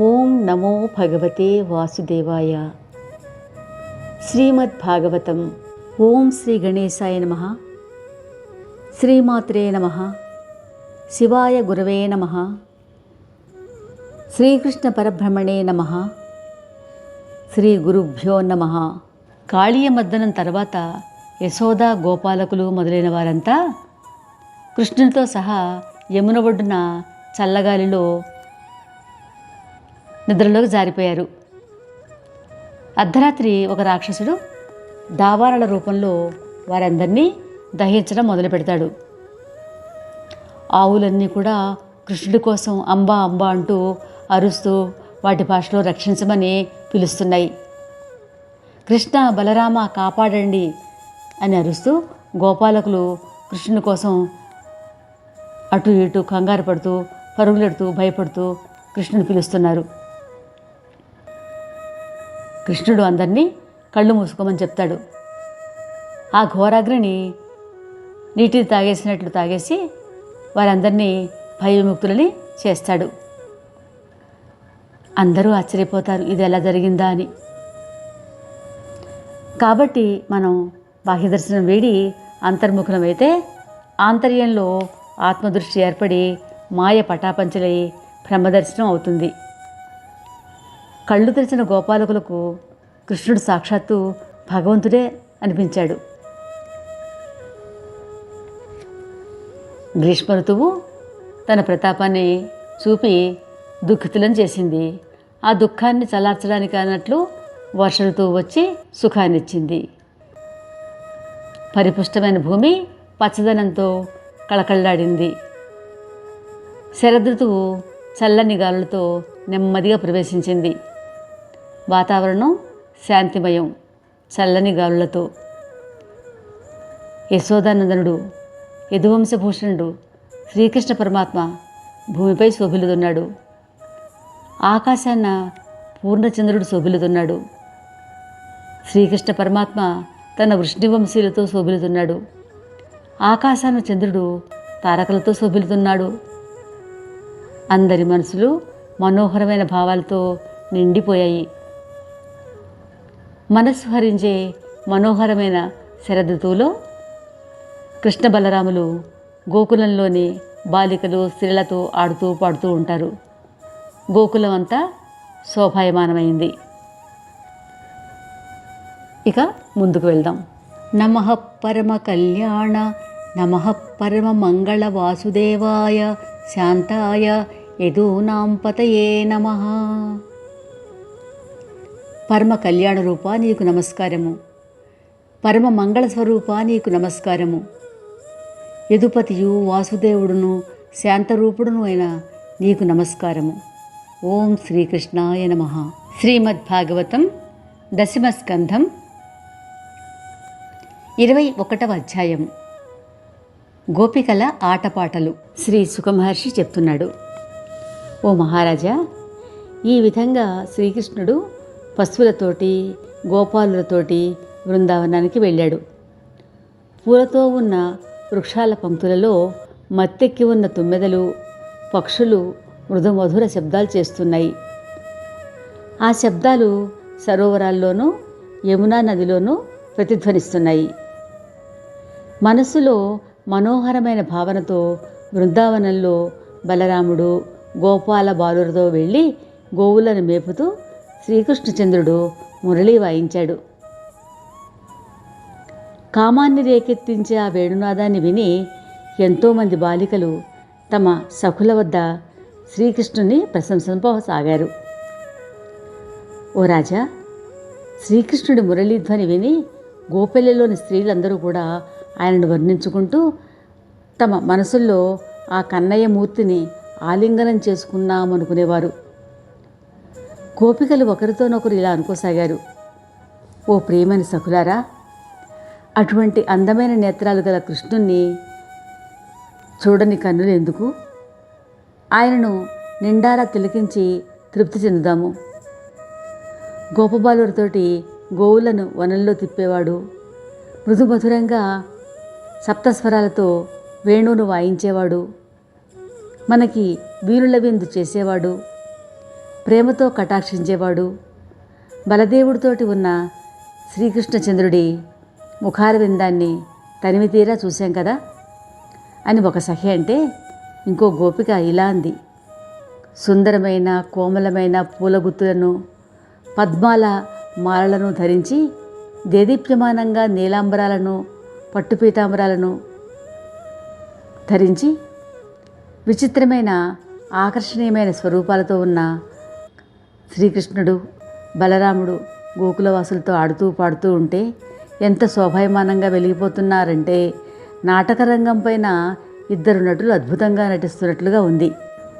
ఓం నమో భగవతే వాసుదేవాయ. శ్రీమద్భాగవతం. ఓం శ్రీ గణేశాయ నమ. శ్రీమాత్రే నమ. శివాయ గురవే నమ. శ్రీకృష్ణ పరబ్రహ్మణే నమ. శ్రీ గురుభ్యో నమ. కాళీయ మద్దనం తర్వాత యశోద గోపాలకులు మొదలైన వారంతా కృష్ణునితో సహా యమున ఒడ్డున చల్లగాలిలో నిద్రలోకి జారిపోయారు. అర్ధరాత్రి ఒక రాక్షసుడు దావారాల రూపంలో వారందరినీ దహించడం మొదలు పెడతాడు. ఆవులన్నీ కూడా కృష్ణుడి కోసం అంబా అంబా అంటూ అరుస్తూ వాటి భాషలో రక్షించమని పిలుస్తున్నాయి. కృష్ణ బలరామ కాపాడండి అని అరుస్తూ గోపాలకులు కృష్ణుని కోసం అటు ఇటు కంగారు పడుతూ పరుగులెడుతూ భయపడుతూ కృష్ణుని పిలుస్తున్నారు. కృష్ణుడు అందరినీ కళ్ళు మూసుకోమని చెప్తాడు. ఆ ఘోరాగ్రిని నీటిని తాగేసినట్లు తాగేసి వారందరినీ భయవిముక్తులని చేస్తాడు. అందరూ ఆశ్చర్యపోతారు ఇది ఎలా జరిగిందా అని. కాబట్టి మనం బాహ్యదర్శనం వేడి అంతర్ముఖులమైతే ఆంతర్యంలో ఆత్మదృష్టి ఏర్పడి మాయ పటాపంచలై బ్రహ్మదర్శనం అవుతుంది. కళ్ళు తెరిచిన గోపాలకులకు కృష్ణుడు సాక్షాత్తు భగవంతుడే అనిపించాడు. గ్రీష్మ ఋతువు తన ప్రతాపాన్ని చూపి దుఃఖితులను చేసింది. ఆ దుఃఖాన్ని చల్లార్చడానికి అన్నట్లు వర్ష ఋతువు వచ్చి సుఖాన్నిచ్చింది పరిపుష్టమైన భూమి పచ్చదనంతో కళకళలాడింది. శరదృతువు చల్లని గాలులతో నెమ్మదిగా ప్రవేశించింది. వాతావరణం శాంతిమయం చల్లని గాలులతో. యశోదానందనుడు యదువంశభూషణుడు శ్రీకృష్ణ పరమాత్మ భూమిపై శోభిలుతున్నాడు ఆకాశాన్న పూర్ణచంద్రుడు శోభిలుతున్నాడు శ్రీకృష్ణ పరమాత్మ తన వృష్ణివంశీలతో శోభిలుతున్నాడు ఆకాశాన చంద్రుడు తారకలతో శోభిలుతున్నాడు అందరి మనసులు మనోహరమైన భావాలతో నిండిపోయాయి. మనస్సు హరించే మనోహరమైన శరదృతువులో కృష్ణ బలరాములు గోకులంలోని బాలికలు స్త్రీలతో ఆడుతూ పాడుతూ ఉంటారు. గోకులం అంతా శోభాయమానమైంది. ఇక ముందుకు వెళ్దాం. నమ పరమ కళ్యాణ నమ పరమ మంగళ వాసుదేవాయ శాంతాయ యదూనాం పతయే నమ. పరమ కళ్యాణ రూప నీకు నమస్కారము. పరమ మంగళ స్వరూప నీకు నమస్కారము. యదుపతియు వాసుదేవుడును శాంతరూపుడును అయిన నీకు నమస్కారము. ఓం శ్రీకృష్ణాయ నమ. శ్రీమద్భాగవతం దశమస్కంధం ఇరవై ఒకటవ అధ్యాయం. గోపికల ఆటపాటలు. శ్రీ సుఖమహర్షి చెప్తున్నాడు. ఓ మహారాజా ఈ విధంగా శ్రీకృష్ణుడు పశువులతోటి గోపాలులతోటి బృందావనానికి వెళ్ళాడు. పూలతో ఉన్న వృక్షాల పంక్తులలో మత్తెక్కి ఉన్న తుమ్మెదలు పక్షులు మృదుమధుర శబ్దాలు చేస్తున్నాయి. ఆ శబ్దాలు సరోవరాల్లోనూ యమునా నదిలోనూ ప్రతిధ్వనిస్తున్నాయి. మనసులో మనోహరమైన భావనతో బృందావనంలో బలరాముడు గోపాల బాలులతో వెళ్ళి గోవులను మేపుతూ శ్రీకృష్ణచంద్రుడు మురళి వాయించాడు. కామాన్ని రేకెత్తించే ఆ వేణునాదాన్ని విని ఎంతోమంది బాలికలు తమ సఖుల వద్ద శ్రీకృష్ణుని ప్రశంసింపసాగారు ఓ రాజా శ్రీకృష్ణుడి మురళీధ్వని విని గోపెల్లెలోని స్త్రీలందరూ కూడా ఆయనను వర్ణించుకుంటూ తమ మనసుల్లో ఆ కన్నయ్య మూర్తిని ఆలింగనం చేసుకున్నామనుకునేవారు గోపికలు ఒకరితోనొకరు ఇలా అనుకోసాగారు. ఓ ప్రియమైన సఖులారా అటువంటి అందమైన నేత్రాలు గల కృష్ణుణ్ణి చూడని కన్నులు ఎందుకు? ఆయనను నిండారా తిలకించి తృప్తి చెందుదాము. గోపబాలుడితోటి గోవులను వనంలో తిప్పేవాడు మృదుమధురంగా సప్తస్వరాలతో వేణువును వాయించేవాడు మనకి వీరుల విందు చేసేవాడు? ప్రేమతో కటాక్షించేవాడు. బలదేవుడితోటి ఉన్న శ్రీకృష్ణచంద్రుడి ముఖారవిందాన్ని తనివి తీరా చూశాం కదా? అని ఒక సఖి అంటే ఇంకో గోపిక ఇలా అంది. సుందరమైన కోమలమైన పూల గుత్తులను పద్మాల మాలలను ధరించి దేదీప్యమానంగా నీలాంబరాలను పట్టుపీతాంబరాలను ధరించి విచిత్రమైన ఆకర్షణీయమైన స్వరూపాలతో ఉన్న శ్రీకృష్ణుడు బలరాముడు గోకులవాసులతో ఆడుతూ పాడుతూ ఉంటే ఎంత శోభాయమానంగా వెలిగిపోతున్నారంటే నాటకరంగం పైన ఇద్దరు నటులు అద్భుతంగా నటిస్తున్నట్లుగా ఉంది.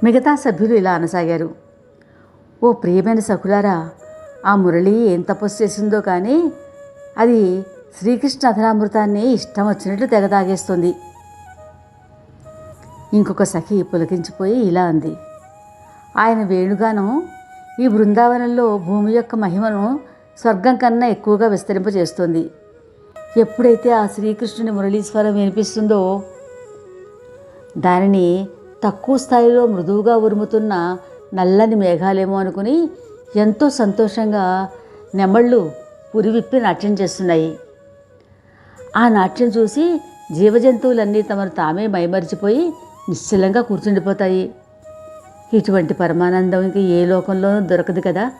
మిగతా సభ్యులు ఇలా అనసాగారు. ఓ ప్రియమైన సఖులారా ఆ మురళి ఏం తపస్సు చేసిందో కానీ అది శ్రీకృష్ణ అధరామృతాన్ని ఇష్టం వచ్చినట్లు తెగదాగేస్తుంది ఇంకొక సఖి పులకించిపోయి ఇలా అంది. ఆయన వేణుగానం ఈ బృందావనంలో భూమి యొక్క మహిమను స్వర్గం కన్నా ఎక్కువగా విస్తరింపజేస్తుంది. ఎప్పుడైతే ఆ శ్రీకృష్ణుని మురళీశ్వరం వినిపిస్తుందో దానిని తక్కువ స్థాయిలో మృదువుగా ఉరుముతున్న నల్లని మేఘాలేమో అనుకుని ఎంతో సంతోషంగా నెమళ్ళు పురివిప్పి నాట్యం చేస్తున్నాయి. ఆ నాట్యం చూసి జీవజంతువులన్నీ తమను తామే మైమరిచిపోయి నిశ్చలంగా కూర్చుండిపోతాయి. ఇటువంటి పరమానందం ఇంక ఏ లోకంలోనూ దొరకదు కదా.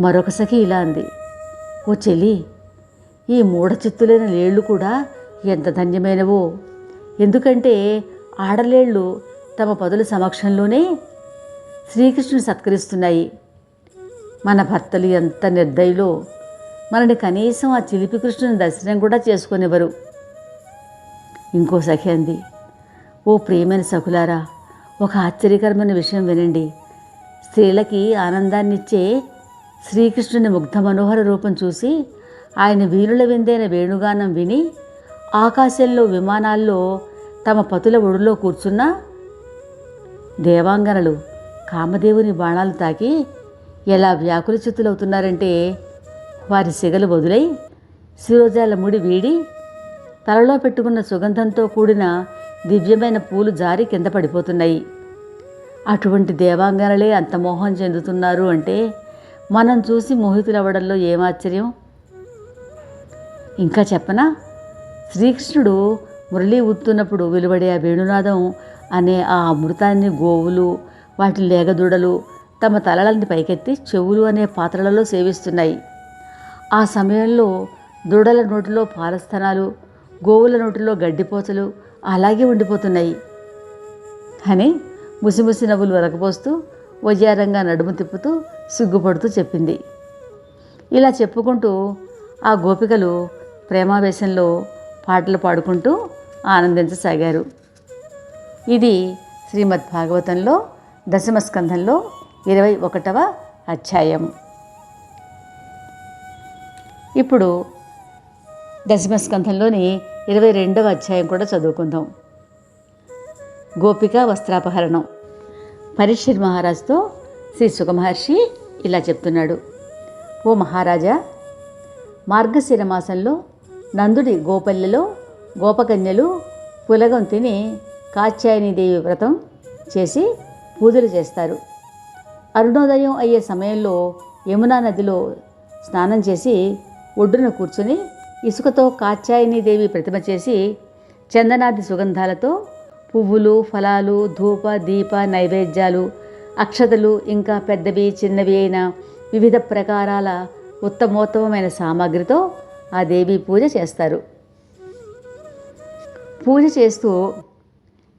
మరొక సఖి ఇలా అంది. ఓ చెల్లి ఈ మూఢచిత్తులైన లేళ్ళు కూడా ఎంత ధన్యమైనవో. ఎందుకంటే ఆడలేళ్ళు తమ పదుల సమక్షంలోనే శ్రీకృష్ణుని సత్కరిస్తున్నాయి. మన భర్తలు ఎంత నిర్దయలో. మనని కనీసం ఆ చిలిపి కృష్ణుని దర్శనం కూడా చేసుకునేవారు ఇంకో సఖి అంది. ఓ ప్రియమైన సఖులారా ఒక ఆశ్చర్యకరమైన విషయం వినండి. స్త్రీలకి ఆనందాన్నిచ్చే శ్రీకృష్ణుని ముగ్ధ మనోహర రూపం చూసి ఆయన వీరుల విందైన వేణుగానం విని ఆకాశంలో విమానాల్లో తమ పతుల ఒడిలో కూర్చున్న దేవాంగనలు కామదేవుని బాణాలు తాకి ఎలా వ్యాకుల చిత్తులవుతున్నారంటే వారి సిగలు వదులై శిరోజాల ముడి వీడి తలలో పెట్టుకున్న సుగంధంతో కూడిన దివ్యమైన పూలు జారి కింద పడిపోతున్నాయి. అటువంటి దేవాంగనలే అంత మోహం చెందుతున్నారు అంటే మనం చూసి మోహితులవ్వడంలో ఏమాశ్చర్యం ఇంకా చెప్పనా? శ్రీకృష్ణుడు మురళి ఊతున్నప్పుడు వెలువడే ఆ వేణునాదం అనే ఆ అమృతాన్ని గోవులు వాటి లేగదూడలు తమ తలలని పైకెత్తి చెవులు అనే పాత్రలలో సేవిస్తున్నాయి. ఆ సమయంలో దూడల నోటిలో పాలస్థానాలు గోవుల నోటిలో గడ్డిపోచలు అలాగే ఉండిపోతున్నాయి. అని ముసిముసి నవ్వులు వెలకపోస్తూ వయ్యారంగా నడుము తిప్పుతూ సిగ్గుపడుతూ చెప్పింది. ఇలా చెప్పుకుంటూ ఆ గోపికలు ప్రేమావేశంలో పాటలు పాడుకుంటూ ఆనందించసాగారు. ఇది శ్రీమద్ భాగవతంలో దశమస్కంధంలో ఇరవై ఒకటవ అధ్యాయం. ఇప్పుడు దశమ స్కంధంలోని ఇరవై రెండవ అధ్యాయం కూడా చదువుకుందాం. గోపిక వస్త్రాపహరణం. పరీక్షిత్ మహారాజుతో శ్రీ సుఖమహర్షి ఇలా చెప్తున్నాడు. ఓ మహారాజా మార్గశిర మాసంలో నందుడి గోపల్లెలో గోపకన్యలు పులగం తిని కాత్యాయనీదేవి వ్రతం చేసి పూజలు చేస్తారు. అరుణోదయం అయ్యే సమయంలో యమునా నదిలో స్నానం చేసి ఒడ్డున కూర్చుని ఇసుకతో కాత్యాయనీదేవి ప్రతిమ చేసి చందనాది సుగంధాలతో పువ్వులు ఫలాలు ధూప దీప నైవేద్యాలు అక్షతలు ఇంకా పెద్దవి చిన్నవి అయిన వివిధ ప్రకారాల ఉత్తమోత్తమమైన సామాగ్రితో ఆ దేవి పూజ చేస్తారు. పూజ చేస్తూ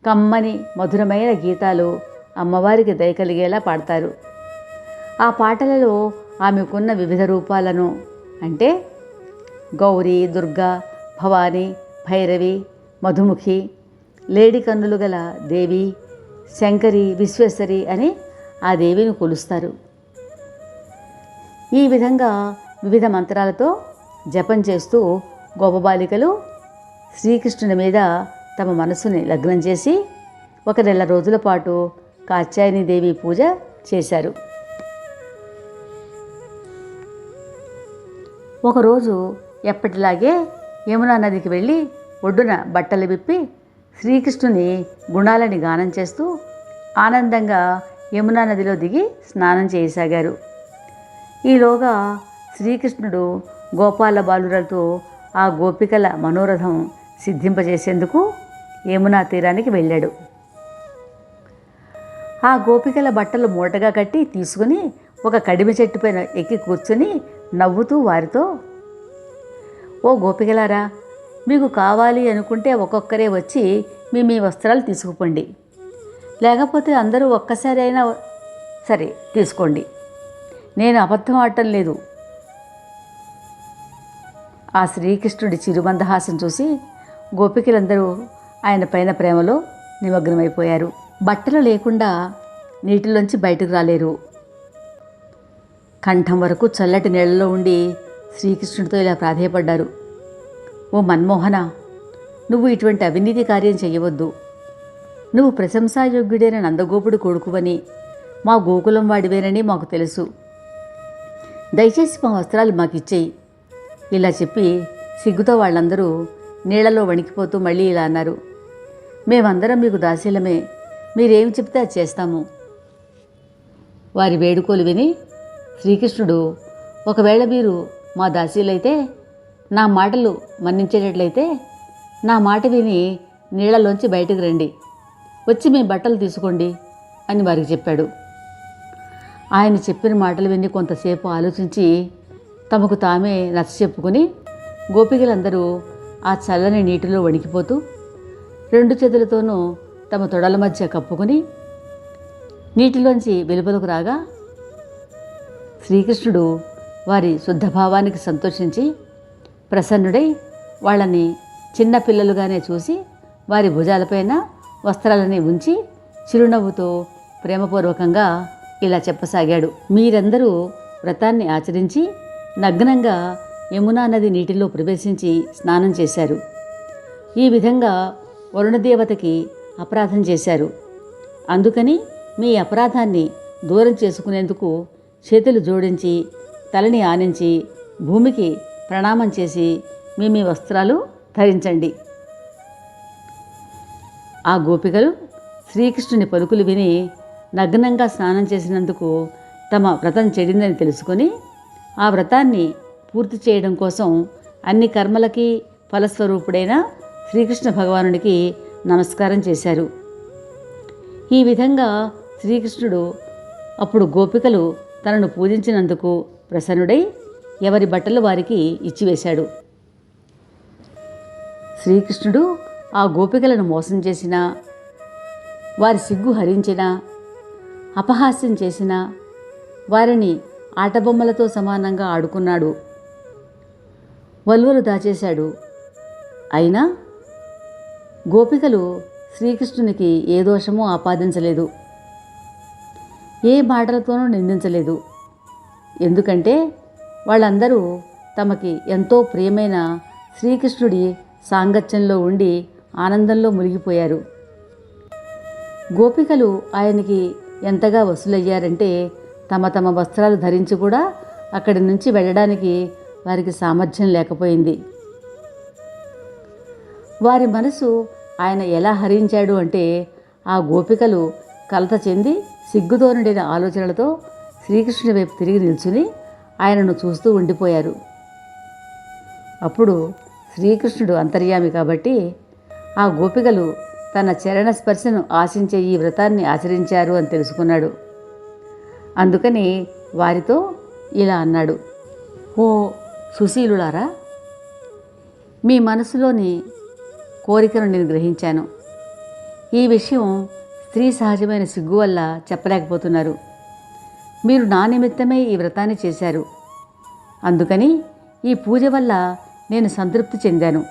కమ్మని మధురమైన గీతాలు అమ్మవారికి దయ కలిగేలా పాడతారు. ఆ పాటలలో ఆమెకున్న వివిధ రూపాలను అంటే గౌరీ దుర్గా భవాని భైరవి మధుముఖి లేడి కన్నులు గల దేవి శంకరి విశ్వేశ్వరి అని ఆ దేవిని కొలుస్తారు. ఈ విధంగా వివిధ మంత్రాలతో జపం చేస్తూ గోపబాలికలు శ్రీకృష్ణుని మీద తమ మనసుని లగ్నం చేసి ఒక నెల రోజుల పాటు కాత్యాయని దేవి పూజ చేశారు. ఒకరోజు ఎప్పటిలాగే యమునా నదికి వెళ్ళి ఒడ్డున బట్టలు విప్పి శ్రీకృష్ణుని గుణాలని గానం చేస్తూ ఆనందంగా యమునా నదిలో దిగి స్నానం చేయసాగారు. ఈలోగా శ్రీకృష్ణుడు గోపాల బాలురలతో ఆ గోపికల మనోరథం సిద్ధింపజేసేందుకు యమునా తీరానికి వెళ్ళాడు. ఆ గోపికల బట్టలు మూటగా కట్టి తీసుకుని ఒక కడిమి చెట్టు పైన ఎక్కి కూర్చుని నవ్వుతూ వారితో ఓ గోపికలారా మీకు కావాలి అనుకుంటే ఒక్కొక్కరే వచ్చి మీ మీ వస్త్రాలు తీసుకుపోండి. లేకపోతే అందరూ ఒక్కసారి అయినా సరే తీసుకోండి. నేను అబద్ధం ఆడటం లేదు. ఆ శ్రీకృష్ణుడి చిరుమందహాసం చూసి గోపికలందరూ ఆయన పైన ప్రేమలో నిమగ్నమైపోయారు. బట్టలు లేకుండా నీటిలోంచి బయటకు రాలేరు. కంఠం వరకు చల్లటి నీళ్ళలో ఉండి శ్రీకృష్ణుడితో ఇలా ప్రాధేయపడ్డారు. ఓ మన్మోహన నువ్వు ఇటువంటి అవినీతి కార్యం చేయవద్దు నువ్వు ప్రశంసాయోగ్యుడైన నందగోపుడు కొడుకువని మా గోకులం వాడివేనని మాకు తెలుసు. దయచేసి మా వస్త్రాలు మాకిచ్చేయి. ఇలా చెప్పి సిగ్గుతో వాళ్ళందరూ నీళ్ళలో వణికిపోతూ మళ్ళీ ఇలా అన్నారు. మేమందరం మీకు దాసీలమే మీరేం చెప్తే అది చేస్తాము. వారి వేడుకోలు విని శ్రీకృష్ణుడు ఒకవేళ మీరు మా దాసీలైతే నా మాటలు మన్నించేటట్లయితే నా మాట విని నీళ్ళలోంచి బయటకు రండి. వచ్చి మీ బట్టలు తీసుకోండి అని వారికి చెప్పాడు. ఆయన చెప్పిన మాటలు విని కొంతసేపు ఆలోచించి తమకు తామే నచ్చ చెప్పుకొని గోపికలందరూ ఆ చల్లని నీటిలో వణికిపోతూ రెండు చేతులతోనూ తమ తొడల మధ్య కప్పుకుని నీటిలోంచి వెలుపలకు రాగా శ్రీకృష్ణుడు వారి శుద్ధభావానికి సంతోషించి ప్రసన్నుడై వాళ్ళని చిన్న పిల్లలుగానే చూసి వారి భుజాలపైన వస్త్రాలని ఉంచి చిరునవ్వుతో ప్రేమపూర్వకంగా ఇలా చెప్పసాగాడు. మీరందరూ వ్రతాన్ని ఆచరించి నగ్నంగా యమునా నది నీటిలో ప్రవేశించి స్నానం చేశారు. ఈ విధంగా వరుణదేవతకి అపరాధం చేశారు. అందుకని మీ అపరాధాన్ని దూరం చేసుకునేందుకు చేతులు జోడించి తలని ఆనించి భూమికి ప్రణామం చేసి మీ మీ వస్త్రాలు ధరించండి. ఆ గోపికలు శ్రీకృష్ణుని పలుకులు విని నగ్నంగా స్నానం చేసినందుకు తమ వ్రతం చెడిందని తెలుసుకొని ఆ వ్రతాన్ని పూర్తి చేయడం కోసం అన్ని కర్మలకి ఫలస్వరూపుడైన శ్రీకృష్ణ భగవానుడికి నమస్కారం చేశారు. ఈ విధంగా శ్రీకృష్ణుడు అప్పుడు గోపికలు తనను పూజించినందుకు ప్రసన్నుడై ఎవరి బట్టలు వారికి ఇచ్చివేశాడు. శ్రీకృష్ణుడు ఆ గోపికలను మోసం చేసినా వారి సిగ్గు హరించినా అపహాస్యం చేసినా వారిని ఆటబొమ్మలతో సమానంగా ఆడుకున్నాడు. వల్వలు దాచేశాడు. అయినా గోపికలు శ్రీకృష్ణునికి ఏ దోషమూ ఆపాదించలేదు. ఏ మాటలతోనూ నిందించలేదు. ఎందుకంటే వాళ్ళందరూ తమకి ఎంతో ప్రియమైన శ్రీకృష్ణుడి సాంగత్యంలో ఉండి ఆనందంలో మునిగిపోయారు. గోపికలు ఆయనకి ఎంతగా వసూలయ్యారంటే తమ తమ వస్త్రాలు ధరించి కూడా అక్కడి నుంచి వెళ్ళడానికి వారికి సామర్థ్యం లేకపోయింది. వారి మనసు ఆయన ఎలా హరించాడు అంటే ఆ గోపికలు కలత చెంది సిగ్గుతో నిండిన ఆలోచనలతో శ్రీకృష్ణుడి వైపు తిరిగి నిల్చుని ఆయనను చూస్తూ ఉండిపోయారు. అప్పుడు శ్రీకృష్ణుడు అంతర్యామి కాబట్టి ఆ గోపికలు తన చరణ స్పర్శను ఆశించే ఈ వ్రతాన్ని ఆచరించారు అని తెలుసుకున్నాడు. అందుకని వారితో ఇలా అన్నాడు. ఓ సుశీలులారా మీ మనసులోని కోరికను నేను గ్రహించాను. ఈ విషయం స్త్రీ సహజమైన సిగ్గు వల్ల చెప్పలేకపోతున్నారు. మీరు నా నిమిత్తమే ఈ వ్రతాన్ని చేశారు. అందుకని ఈ పూజ వల్ల నేను సంతృప్తి చెందాను.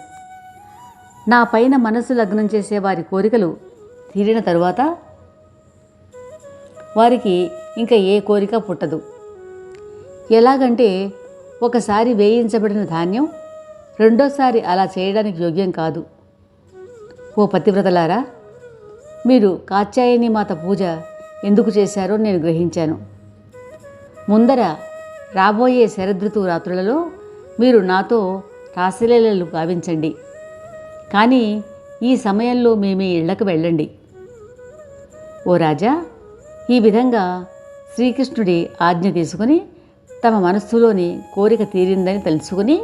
నా పైన మనసు లగ్నం చేసే వారి కోరికలు తీరిన తరువాత వారికి ఇంకా ఏ కోరిక పుట్టదు. ఎలాగంటే ఒకసారి వేయించబడిన ధాన్యం రెండోసారి అలా చేయడానికి యోగ్యం కాదు. ఓ పతివ్రతలారా మీరు కాత్యాయని మాత పూజ ఎందుకు చేశారో నేను గ్రహించాను. ముందర రాబోయే శరదృతువు రాత్రులలో మీరు నాతో రాసలీలలు గావించండి. కానీ ఈ సమయంలో మేమే ఇళ్ళకు వెళ్ళండి. ఓ రాజా ఈ విధంగా శ్రీకృష్ణుడి ఆజ్ఞ తీసుకుని తమ మనస్సులోని కోరిక తీరిందని తెలుసుకుని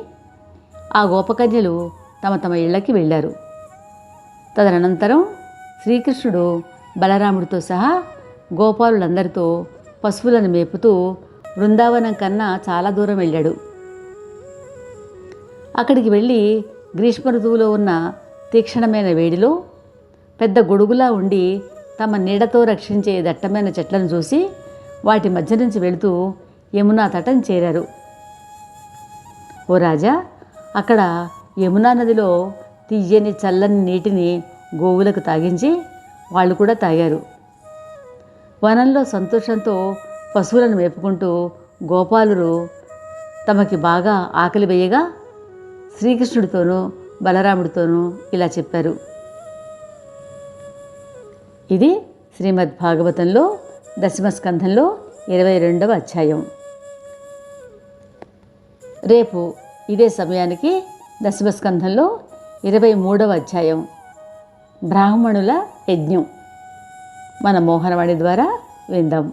ఆ గోపకన్యలు తమ తమ ఇళ్ళకి వెళ్ళారు. తదనంతరం శ్రీకృష్ణుడు బలరాముడితో సహా గోపాలులందరితో పశువులను మేపుతూ బృందావనం కన్నా చాలా దూరం వెళ్ళాడు. అక్కడికి వెళ్ళి గ్రీష్మ ఋతువులో ఉన్న తీక్షణమైన వేడిలో పెద్ద గొడుగులా ఉండి తమ నీడతో రక్షించే దట్టమైన చెట్లను చూసి వాటి మధ్య నుంచి వెళుతూ యమునా తటం చేరారు. ఓ రాజా అక్కడ యమునా నదిలో తీయని చల్లని నీటిని గోవులకు తాగించి వాళ్ళు కూడా తాగారు. వనంలో సంతోషంతో పశువులను మేపుకుంటూ గోపాలురు తమకి బాగా ఆకలి వేయగా శ్రీకృష్ణుడితోనూ బలరాముడితోనూ ఇలా చెప్పారు. ఇది శ్రీమద్ భాగవతంలో దశమస్కంధంలో ఇరవై రెండవ అధ్యాయం. రేపు ఇదే సమయానికి దశమస్కంధంలో ఇరవై మూడవ అధ్యాయం. బ్రాహ్మణుల యజ్ఞం. మన మోహనవాణి ద్వారా విందాం.